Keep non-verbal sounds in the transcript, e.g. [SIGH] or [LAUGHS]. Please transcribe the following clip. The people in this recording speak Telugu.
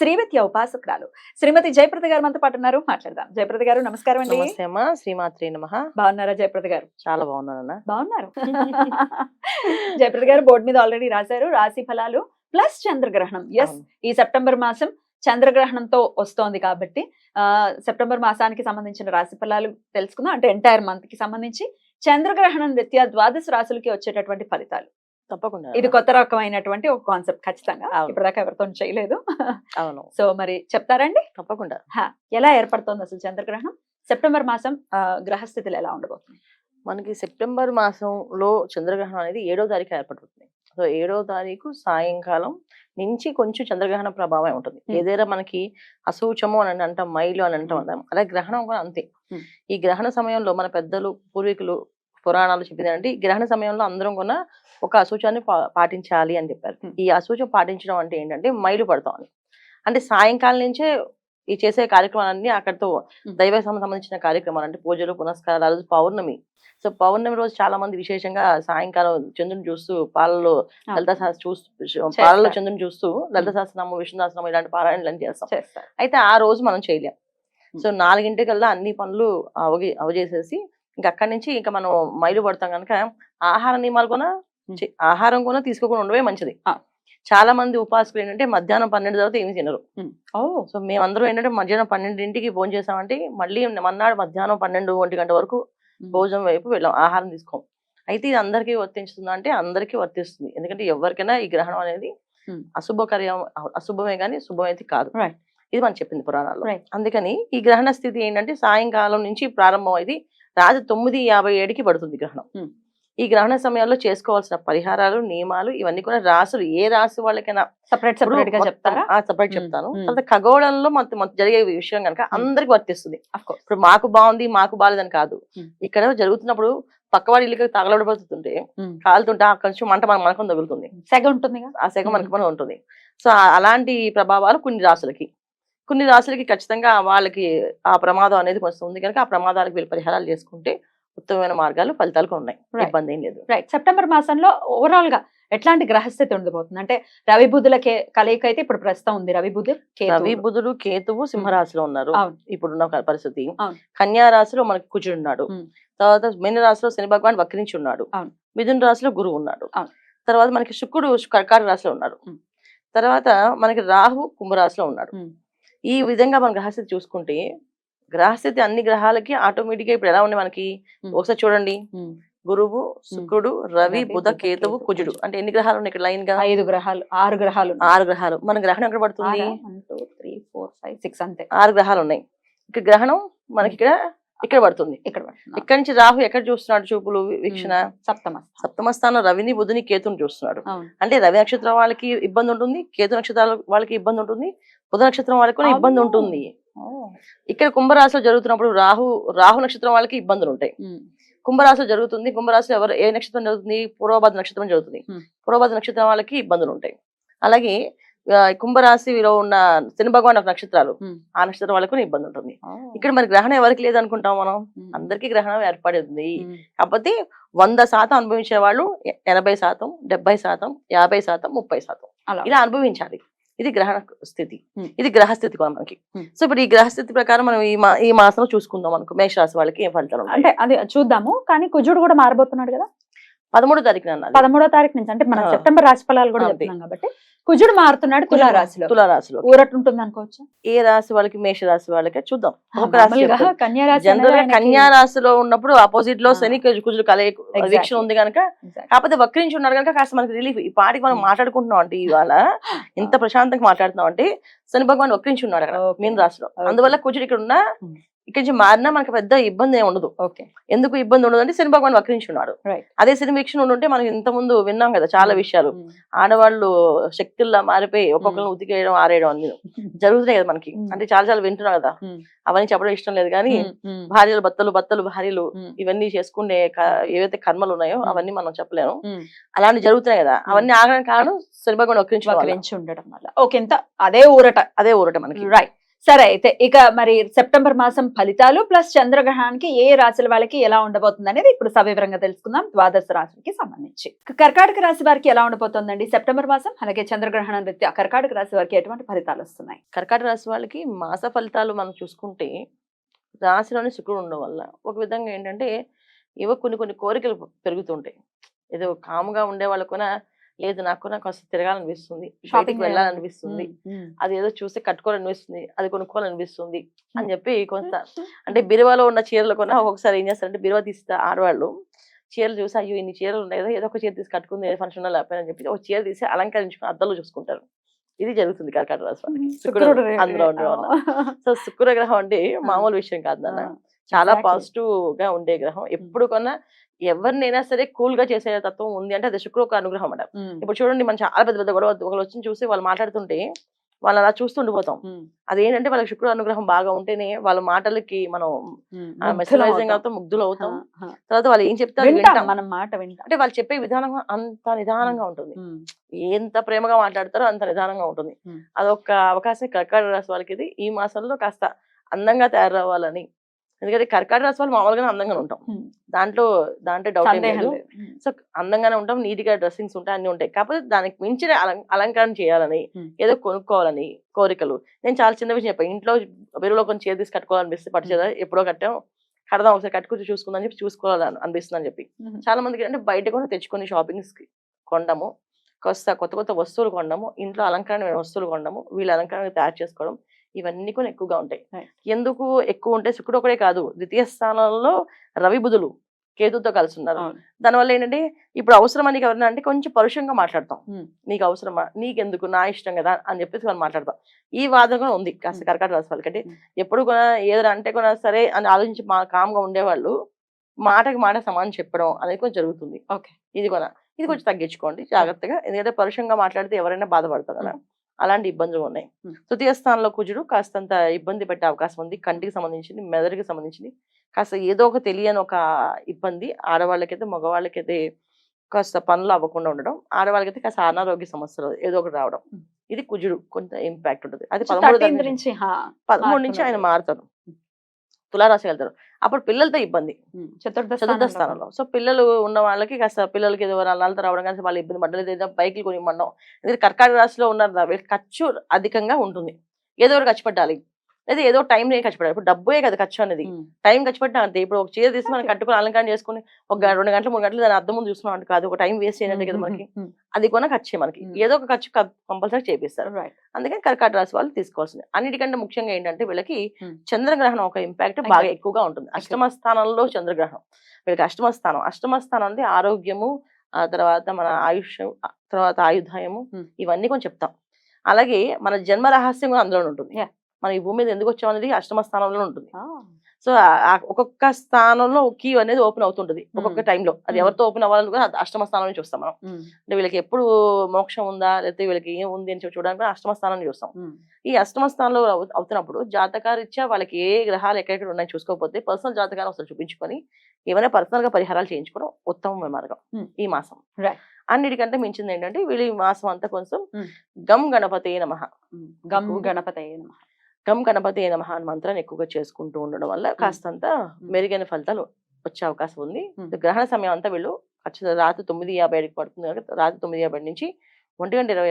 Srividya ఉపాసకురాలు. శ్రీమతి జయప్రద గారు మనతో పాటు ఉన్నారు. మాట్లాడదాం. జయప్రద గారు నమస్కారం అండి. నమస్తే అమ్మా. శ్రీమాత్రి నమ. బాగున్నారా జయప్రద గారు? చాలా బాగున్నానన్నా బాగున్నారు. [LAUGHS] జయప్రద గారు బోర్డు మీద ఆల్రెడీ రాశారు. రాశి ఫలాలు ప్లస్ చంద్రగ్రహణం. ఎస్. ఈ సెప్టెంబర్ మాసం చంద్రగ్రహణంతో వస్తోంది కాబట్టి ఆ సెప్టెంబర్ మాసానికి సంబంధించిన రాశి ఫలాలు తెలుసుకుందాం. అంటే ఎంటైర్ మంత్కి సంబంధించి చంద్రగ్రహణం రీత్యా ద్వాదశ రాశులకి వచ్చేటటువంటి ఫలితాలు. తప్పకుండా. ఇది కొత్త రకమైనటువంటి ఒక కాన్సెప్ట్ ఖచ్చితంగా. ఇప్పటిదాకా ఎవరితో చేయలేదు. అవును. సో మరి చెప్తారండి? తప్పకుండా. ఎలా ఏర్పడుతోంది అసలు చంద్రగ్రహణం? సెప్టెంబర్ మాసం గ్రహస్థితులు ఎలా ఉండబోతుంది మనకి సెప్టెంబర్ మాసంలో చంద్రగ్రహణం అనేది ఏడో తారీఖు ఏర్పడుతుంది. సో ఏడో తారీఖు సాయంకాలం నుంచి కొంచెం చంద్రగ్రహణ ప్రభావం ఉంటుంది. ఏదైనా మనకి అసూచము అని అంటాం మైలు అని అంటాం. అలాగే గ్రహణం కూడా అంతే. ఈ గ్రహణ సమయంలో మన పెద్దలు పూర్వీకులు పురాణాలు చెప్పింది అంటే ఈ గ్రహణ సమయంలో అందరం కూడా ఒక అసూచాన్ని పాటించాలి అని చెప్పారు. ఈ అసూచం పాటించడం అంటే ఏంటంటే మైలు పడతాం అని. అంటే సాయంకాలం నుంచే ఈ చేసే కార్యక్రమాలన్నీ అక్కడితో. దైవ సంబంధించిన కార్యక్రమాలు అంటే పూజలు పునస్కారాలు ఆ రోజు పౌర్ణమి. సో పౌర్ణమి రోజు చాలా మంది విశేషంగా సాయంకాలం చంద్రుని చూస్తూ పాలలో లలిత శాస్త్ర చూస్తూ పాలలో చంద్రుని చూస్తూ లలిత శాస్త్రనామం విష్ణుదాసనామం ఇలాంటి పారాయణలు చేస్తాం. అయితే ఆ రోజు మనం చేయలేం. సో నాలుగింటికల్లా అన్ని పనులు అవగి అవజేసేసి ఇంకా అక్కడి నుంచి ఇంకా మనం మైలు పడతాం కనుక ఆహార నియమాలు కూడా ఆహారం కూడా తీసుకోకుండా ఉండవే మంచిది. చాలా మంది ఉపాసకులు ఏంటంటే మధ్యాహ్నం పన్నెండు తర్వాత ఏమి తినరు. సో మేమందరం ఏంటంటే మధ్యాహ్నం పన్నెండింటికి భోజనం చేసామంటే మళ్ళీ మన్నాడు మధ్యాహ్నం పన్నెండు ఒంటి గంట వరకు భోజనం వైపు వెళ్ళాం ఆహారం తీసుకోం. అయితే ఇది అందరికీ వర్తించుతుందా అంటే అందరికీ వర్తిస్తుంది. ఎందుకంటే ఎవరికైనా ఈ గ్రహణం అనేది. అశుభకర్యం అశుభమే కానీ శుభమైతే కాదు. ఇది మనం చెప్పింది పురాణాల్లో. అందుకని ఈ గ్రహణ స్థితి ఏంటంటే సాయంకాలం నుంచి ప్రారంభం అయింది. రాత్రి తొమ్మిది యాభై ఏడుకి పడుతుంది గ్రహణం. ఈ గ్రహణ సమయంలో చేసుకోవాల్సిన పరిహారాలు నియమాలు ఇవన్నీ కూడా రాసులు ఏ రాశి వాళ్ళకైనా సపరేట్ సపరేట్గా చెప్తారా? సపరేట్. చెప్తాను. తర్వాత ఖగోళంలో మన జరిగే విషయం కనుక అందరికి వర్తిస్తుంది. ఇప్పుడు మాకు బాగుంది మాకు బాగాలేదని కాదు. ఇక్కడ జరుగుతున్నప్పుడు పక్కవాడి ఇల్లుకి తగలబడిపోతుంటే కాలుతుంటే ఆ కొంచెం మంట మన మనకం తగులుతుంది. సెగ ఉంటుందిగా? ఆ సెగ. మనకి మనం ఉంటుంది సో అలాంటి ప్రభావాలు కొన్ని రాసులకి కొన్ని రాసులకి ఖచ్చితంగా వాళ్ళకి ఆ ప్రమాదం అనేది కొంచెం ఉంది కనుక ఆ ప్రమాదాలకు వీళ్ళు పరిహారాలు చేసుకుంటే ఉత్తమమైన మార్గాలు ఫలితాలు ఉన్నాయి. ఇబ్బంది ఏం లేదు రైట్ సెప్టెంబర్ మాసంలో ఓవరాల్గా ఎట్లాంటి గ్రహస్థితి ఉండబోతుంది అంటే రవి బుధుల కలయిక అయితే ఇప్పుడు ప్రస్తుతం ఉంది రవి బుధు. రవి బుధుడు కేతువు సింహరాశిలో ఉన్నారు. ఇప్పుడున్న పరిస్థితి. కన్యా రాశిలో మనకి కుజుడు ఉన్నాడు. తర్వాత మీన రాశిలో శని భగవాన్ వక్రించి ఉన్నాడు. మిథున రాశిలో గురువు ఉన్నాడు. తర్వాత మనకి శుక్రుడు కర్కాటక రాశిలో ఉన్నాడు. తర్వాత మనకి రాహు కుంభరాశిలో ఉన్నాడు. ఈ విధంగా మన గ్రహస్థితి చూసుకుంటే గ్రహస్థితి అన్ని గ్రహాలకి ఆటోమేటిక్గా ఇప్పుడు ఎలా ఉంది మనకి. ఒకసారి చూడండి. గురువు శుక్రుడు రవి బుధ కేతువు కేతు, కుజుడు. అంటే ఎన్ని గ్రహాలు ఉన్నాయి ఇక్కడ లైన్గా ఐదు గ్రహాలు ఆరు గ్రహాలు. ఆరు గ్రహాలు. మన గ్రహణం ఎక్కడ పడుతుంది? two, three, four, five, six అంతే. ఆరు గ్రహాలు ఉన్నాయి. ఇక్కడ గ్రహణం మనకి ఇక్కడ ఇక్కడ పడుతుంది ఇక్కడ. ఇక్కడి నుంచి రాహు ఎక్కడ చూస్తున్నాడు చూపులు వీక్షణ సప్తమ సప్తమ స్థానం రవిని బుధుని కేతుని చూస్తున్నాడు అంటే రవి నక్షత్రం వాళ్ళకి ఇబ్బంది ఉంటుంది కేతు నక్షత్రాల వాళ్ళకి ఇబ్బంది ఉంటుంది బుధ నక్షత్రం వాళ్ళకి కూడా ఇబ్బంది. ఉంటుంది. ఇక్కడ కుంభరాశిలో జరుగుతున్నప్పుడు రాహు రాహు నక్షత్రం వాళ్ళకి ఇబ్బందులు ఉంటాయి. కుంభరాశిలో జరుగుతుంది కుంభరాశిలో ఎవరు ఏ నక్షత్రం జరుగుతుంది పూర్వభద్ర నక్షత్రం జరుగుతుంది. పూర్వభద్ర నక్షత్రం వాళ్ళకి ఇబ్బందులు ఉంటాయి అలాగే కుంభరాశిలో ఉన్న శని భగవాన్ నక్షత్రాలు. ఆ నక్షత్రం వాళ్ళకు ఇబ్బంది ఉంటుంది. ఇక్కడ మరి గ్రహణం ఎవరికి లేదనుకుంటాం మనం. అందరికీ గ్రహణం ఏర్పడింది. కాకపోతే వంద శాతం అనుభవించే వాళ్ళు ఎనభై శాతం డెబ్బై శాతం యాభై శాతం ముప్పై శాతం ఇలా అనుభవించాలి ఇది గ్రహణ స్థితి. ఇది గ్రహస్థితి కూడా మనకి. సో ఇప్పుడు ఈ గ్రహస్థితి ప్రకారం మనం ఈ మా ఈ మాసంలో చూసుకుందాం అనుకో మేషరాశి వాళ్ళకి ఏం ఫలితాలు అంటే అది చూద్దాము కానీ కుజుడు కూడా మారబోతున్నాడు కదా పదమూడో అన్నది పదమూడో తారీఖు నుంచి అంటే మనం. సెప్టెంబర్ రాశి ఫలాలు కూడా. చెప్తున్నాం కాబట్టి కుజుడు మారుతున్నాడు తులా రాశిలో తులారాశిలో ఊరట ఉంటుంది అనుకోవచ్చు ఏ రాశి వాళ్ళకి మేష రాశి వాళ్ళకి చూద్దాం ఒక రాశి. కన్యా రాశిలో ఉన్నప్పుడు ఆపోజిట్లో. శని కుజు- కుజులు కలయిక. వీక్షణ ఉంది కనుక. కాకపోతే వక్రించి ఉన్నారు కనుక కాస్త మనకి రిలీఫ్ ఈ పాటికి మనం Hmm. మాట్లాడుకుంటున్నాం అంటే ఇవాళ [LAUGHS] ఇంత ప్రశాంతంగా మాట్లాడుతున్నాం అంటే శని భగవాన్ వక్రించి ఉన్నాడు అక్కడ. మీన రాశిలో. అందువల్ల కుజుడు ఇక్కడ ఉన్న Hmm. ఇక్కడి నుంచి మారినా మనకి పెద్ద ఇబ్బంది ఏమి ఉండదు. ఓకే. ఎందుకు ఇబ్బంది ఉండదు అంటే శని భగవాన్ వక్రించున్నాడు. అదే శని వీక్షణ ఉంటే మనం ఇంత ముందు విన్నాం కదా చాలా విషయాలు. ఆడవాళ్ళు శక్తుల్లా మారిపోయి ఒక్కొక్కరిని ఉతికేయడం ఆరేయడం అన్ని జరుగుతున్నాయి కదా మనకి. అంటే చాలా చాలా వింటున్నాం కదా. అవన్నీ చెప్పడం ఇష్టం లేదు కానీ భార్యలు భర్తలు భర్తలు భార్యలు ఇవన్నీ చేసుకునే ఏవైతే కర్మలు ఉన్నాయో. అవన్నీ మనం చెప్పలేము. అలాంటి జరుగుతున్నాయి కదా. అవన్నీ ఆగడానికి కారణం శని భగవాన్. వకరించి ఉండడం వల్ల. ఓకే ఎంత అదే ఊరట. అదే ఊరట మనకి. రైట్ సరే అయితే ఇక మరి సెప్టెంబర్ మాసం ఫలితాలు ప్లస్ చంద్రగ్రహణానికి ఏ రాశుల వాళ్ళకి ఎలా ఉండబోతుంది అనేది ఇప్పుడు సవివరంగా తెలుసుకుందాం. ద్వాదశ రాశులకి సంబంధించి. కర్కాటక రాశి వారికి ఎలా ఉండబోతుందండి? సెప్టెంబర్ మాసం అలాగే చంద్రగ్రహణం రీత్యా కర్కాటక రాశి వారికి ఎటువంటి ఫలితాలు వస్తున్నాయి? కర్కాటక రాశి వాళ్ళకి మాస ఫలితాలు మనం చూసుకుంటే రాశిలోని శుక్రుడు ఉండడం వల్ల ఒక విధంగా ఏంటంటే ఏవో కొన్ని కొన్ని కోరికలు పెరుగుతుంటాయి. ఏదో కాముగా ఉండే వాళ్ళకునా లేదు నాకు నాకు కాస్త తిరగాలనిపిస్తుంది. షాపింగ్ వెళ్ళాలనిపిస్తుంది. అది ఏదో చూస్తే కట్టుకోవాలనిపిస్తుంది. అది కొనుక్కోవాలనిపిస్తుంది అని చెప్పి కొంత అంటే బీరువాలో ఉన్న చీరలు కొన్నా ఒక్కొక్కసారి ఏం చేస్తారంటే బీరువా తీస్తే ఆడవాళ్ళు చీరలు చూసి అయ్యో ఇన్ని చీరలు ఉన్నాయి కదా ఏదో ఒక చీర తీసి కట్టుకుంది ఫంక్షన్ లేకపోయినా అని చెప్పి ఒక చీర తీసి అలంకరించుకుని అద్దాలు చూసుకుంటారు. ఇది జరుగుతుంది కర్కాటక రాశి వాళ్ళకి శుక్రుడు అందులో ఉండడం వల్ల. సో శుక్ర గ్రహం అంటే మామూలు విషయం కాదు నాన్న. చాలా. పాజిటివ్గా ఉండే గ్రహం. ఎప్పుడు కొన్నా ఎవరినైనా సరే కూల్గా చేసే తత్వం ఉంది అంటే అది శుక్ర ఒక అనుగ్రహం అన్నమాట. ఇప్పుడు చూడండి మనం చాలా పెద్ద పెద్ద గొడవ ఒకళ్ళు వచ్చి చూసి వాళ్ళు మాట్లాడుతుంటే వాళ్ళు అలా చూస్తూ ఉండిపోతాం. అదేంటంటే వాళ్ళకి శుక్ర అనుగ్రహం బాగా ఉంటేనే వాళ్ళ మాటలకి మనం మెసరైజింగ్ అవుతాం. ముగ్ధులు అవుతాం. తర్వాత వాళ్ళు ఏం చెప్తారు. మనం మాట వింటాం. అంటే వాళ్ళు చెప్పే విధానం అంత నిదానంగా ఉంటుంది. ఎంత ప్రేమగా మాట్లాడతారో అంత నిదానంగా ఉంటుంది. అదొక అవకాశం కర్కాటక రాశి వాళ్ళకి ఇది. ఈ మాసంలో కాస్త అందంగా తయారవ్వాలని ఎందుకంటే కర్కాటక రాశి వాళ్ళు మామూలుగానే అందంగా ఉంటాం. దాంట్లో దాంట్లో డౌట్ ఏం లేదు. సో అందంగానే ఉంటాం నీట్గా డ్రెస్సింగ్స్ ఉంటాయి అన్ని ఉంటాయి. కాకపోతే దానికి మించిన అలం- అలంకరణ చేయాలని. ఏదో కొనుక్కోవాలని కోరికలు. నేను చాలా చిన్న విషయం చెప్పాను ఇంట్లో బెరువులో కొంచెం చేతి తీసి కట్టుకోవాలనిపిస్తే పట్టు చేద ఎప్పుడో కట్టాం కడదాం ఒకసారి కట్టుకుని చూసుకుందని చెప్పి చూసుకోవాలని అనిపిస్తుంది అని చెప్పి. చాలా మందికి అంటే బయట కూడా తెచ్చుకొని షాపింగ్స్కి కొండము కొత్త కొత్త కొత్త వస్తువులు కొనడము ఇంట్లో అలంకరణ వస్తువులు కొనడము వీళ్ళ అలంకరణ తయారు చేసుకోవడం ఇవన్నీ కూడా ఎక్కువగా ఉంటాయి. ఎందుకు ఎక్కువ ఉంటే శుక్రుడు ఒకడే కాదు. ద్వితీయ స్థానంలో రవి బుధులు కేతుతో కలిసి ఉన్నారు. దానివల్ల ఏంటంటే ఇప్పుడు అవసరం నీకు ఎవరైనా అంటే కొంచెం పరుషంగా మాట్లాడతాం. నీకు అవసరమా? నీకెందుకు? నా ఇష్టం కదా? అని చెప్పేసి మనం మాట్లాడతాం. ఈ వాదం కూడా ఉంది. కాస్త Hmm. కర్కాటక రాశి వాళ్ళకి అంటే Hmm. ఎప్పుడు కూడా ఏదైనా అంటే కూడా సరే అని ఆలోచించి మా కామ్గా ఉండేవాళ్ళు మాటకి మాట సమానం చెప్పడం అనేది కొంచెం జరుగుతుంది. Okay. ఇది కూడా. ఇది కొంచెం తగ్గించుకోండి జాగ్రత్తగా. ఎందుకంటే పరుషంగా మాట్లాడితే ఎవరైనా బాధపడతారు కదా. అలాంటి ఇబ్బందులు ఉన్నాయి. తృతీయ స్థానంలో కుజుడు కాస్తంత ఇబ్బంది పెట్టే అవకాశం ఉంది కంటికి సంబంధించింది మెదడుకి సంబంధించింది కాస్త ఏదో ఒక తెలియని ఒక ఇబ్బంది ఆడవాళ్ళకైతే మగవాళ్ళకైతే కాస్త పనులు అవ్వకుండా ఉండడం ఆడవాళ్ళకైతే కాస్త అనారోగ్య సమస్యలు ఏదో ఒకటి రావడం. ఇది కుజుడు కొంత ఇంపాక్ట్ ఉంటుంది అది పదమూడు 13th దగ్గర- నుంచి పదమూడు నుంచి ఆయన. మారుతారు తులారాశి వెళ్తారు అప్పుడు పిల్లలతో ఇబ్బంది. చతుర్థ చతుర్థ స్థానంలో. సో పిల్లలు ఉన్న వాళ్ళకి కాస్త పిల్లలకి ఏదో నల్లతో రావడం కానీ వాళ్ళు ఇబ్బంది పడ్డలేదు ఏదో బైక్లు కొని ఇవ్వడం ఎందుకంటే కర్కాటక రాశిలో ఉన్నారు ఖర్చు అధికంగా ఉంటుంది. ఏదో ఒకటి ఖర్చు పెట్టాలి. లేదా ఏదో టైం ఖర్చు పెట్టాలి ఇప్పుడు డబ్బే కదా ఖర్చు అనేది. టైం ఖర్చు పెట్టినా అంతే. ఇప్పుడు ఒక చీర తీసి మనం. కట్టుకుని అలంకరణ చేసుకుని ఒక రెండు గంటలు మూడు గంటలు దాని అద్దం ముందు చూసుకున్నాం అంటే కాదు ఒక టైం వేస్ట్ అయినట్టే కదా మనకి. అది కొన ఖర్చే మనకి. ఏదో ఒక ఖర్చు కంపల్సరీ చేపిస్తారు. అందుకని కర్కాటక రాశి వాళ్ళు తీసుకోవాల్సింది. అన్నిటికంటే ముఖ్యంగా ఏంటంటే వీళ్ళకి. చంద్రగ్రహణం ఒక ఇంపాక్ట్. బాగా ఎక్కువగా ఉంటుంది. అష్టమ స్థానంలో చంద్రగ్రహణం. వీళ్ళకి అష్టమ స్థానం. అష్టమ స్థానం అంటే ఆరోగ్యము ఆ తర్వాత మన ఆయుష్ తర్వాత ఆయుధాయము. ఇవన్నీ కొంచెం చెప్తాం. అలాగే మన జన్మ రహస్యం కూడా అందులో ఉంటుంది. మన ఈ భూమి మీద ఎందుకు వచ్చాం అనేది అష్టమ స్థానంలో ఉంటుంది. సో ఒక్కొక్క స్థానంలో కీ అనేది ఓపెన్ అవుతుంటది ఒక్కొక్క టైంలో అది. ఎవరితో ఓపెన్ అవ్వాలని కూడా అష్టమ స్థానం నుంచి చూస్తాం మనం. అంటే వీళ్ళకి ఎప్పుడు మోక్షం ఉందా లేకపోతే వీళ్ళకి ఏం ఉంది అని చూడడానికి అష్టమ స్థానాన్ని చూస్తాం. ఈ అష్టమ స్థానంలో అవు- అవుతున్నప్పుడు జాతకారీత్యా వాళ్ళకి ఏ గ్రహాలు ఎక్కడెక్కడ ఉన్నాయో చూసుకోకపోతే పర్సనల్ జాతకాన్ని ఒకసారి చూపించుకొని ఏమైనా పర్సనల్గా పరిహారాలు చేయించుకోవడం ఉత్తమమైన మార్గం. ఈ మాసం. అన్నిటికంటే మించింది ఏంటంటే వీళ్ళు ఈ మాసం అంతా కొంచెం. గమ్ గణపతి నమః. ఉమ్, గం ఎక్కువగా- గణపతయే నమః. గమ్ గణపతి నమః అని మంత్రాన్ని ఎక్కువగా చేసుకుంటూ ఉండడం వల్ల కాస్తంత మెరుగైన ఫలితాలు వచ్చే అవకాశం ఉంది. గ్రహణ సమయం అంతా వీళ్ళు ఖచ్చితంగా రాత్రి తొమ్మిది యాభై ఐదుకి పడుతుంది రాత్రి తొమ్మిది యాభై నుంచి ఒంటి గంట ఇరవై